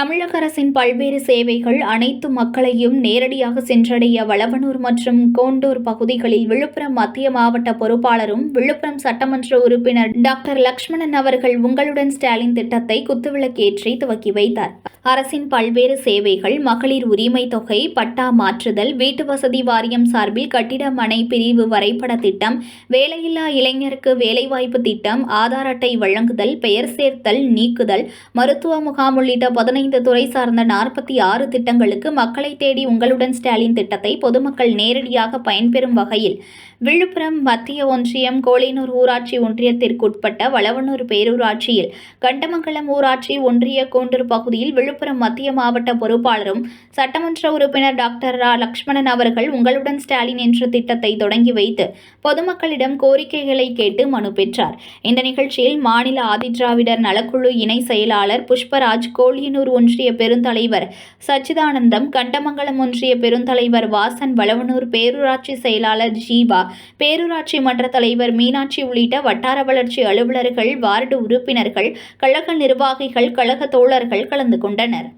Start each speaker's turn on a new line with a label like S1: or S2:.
S1: தமிழக அரசின் பல்வேறு சேவைகள் அனைத்து மக்களையும் நேரடியாக சென்றடைய வளவனூர் மற்றும் கோண்டூர் பகுதிகளில் விழுப்புரம் மத்திய மாவட்ட பொறுப்பாளரும் விழுப்புரம் சட்டமன்ற உறுப்பினர் டாக்டர் லக்ஷ்மணன் அவர்கள் உங்களுடன் ஸ்டாலின் திட்டத்தை குத்துவிளக்கேற்றி துவக்கி வைத்தார். அரசின் பல்வேறு சேவைகள் மகளிர் உரிமை தொகை பட்டா மாற்றுதல் வீட்டு வசதி வாரியம் சார்பில் கட்டிட மனை பிரிவு வரைபட திட்டம் வேலையில்லா இளைஞருக்கு வேலைவாய்ப்பு திட்டம் ஆதார் அட்டை வழங்குதல் பெயர் சேர்த்தல் நீக்குதல் மருத்துவ முகாம் உள்ளிட்ட பதினைந்து துறை சார்ந்த நாற்பத்தி ஆறு திட்டங்களுக்கு மக்களை தேடி உங்களுடன் ஸ்டாலின் திட்டத்தை பொதுமக்கள் நேரடியாக பயன்பெறும் வகையில் விழுப்புரம் மத்திய ஒன்றியம் கோலினூர் ஊராட்சி ஒன்றியத்திற்குட்பட்ட வளவனூர் பேரூராட்சியில் கண்டமங்கலம் ஊராட்சி ஒன்றிய கோண்டூர் பகுதியில் விழுப்புரம் மத்திய மாவட்ட பொறுப்பாளரும் சட்டமன்ற உறுப்பினர் டாக்டர் ரா. லக்ஷ்மணன் அவர்கள் உங்களுடன் ஸ்டாலின் என்ற திட்டத்தை தொடங்கி வைத்து பொதுமக்களிடம் கோரிக்கைகளை கேட்டு மனு பெற்றார். இந்த நிகழ்ச்சியில் மாநில ஆதிதிராவிடர் நலக்குழு இணை செயலாளர் புஷ்பராஜ் கோழியனூர் ஒன்றிய பெருந்தலைவர் சச்சிதானந்தம் கண்டமங்கலம் ஒன்றிய பெருந்தலைவர் வாசன் வளவனூர் பேரூராட்சி செயலாளர் ஜீவா பேரூராட்சி மன்ற தலைவர் மீனாட்சி உள்ளிட்ட வட்டார வளர்ச்சி அலுவலர்கள் வார்டு உறுப்பினர்கள் கழக நிர்வாகிகள் கழக தோழர்கள் கலந்து கொண்டனர்.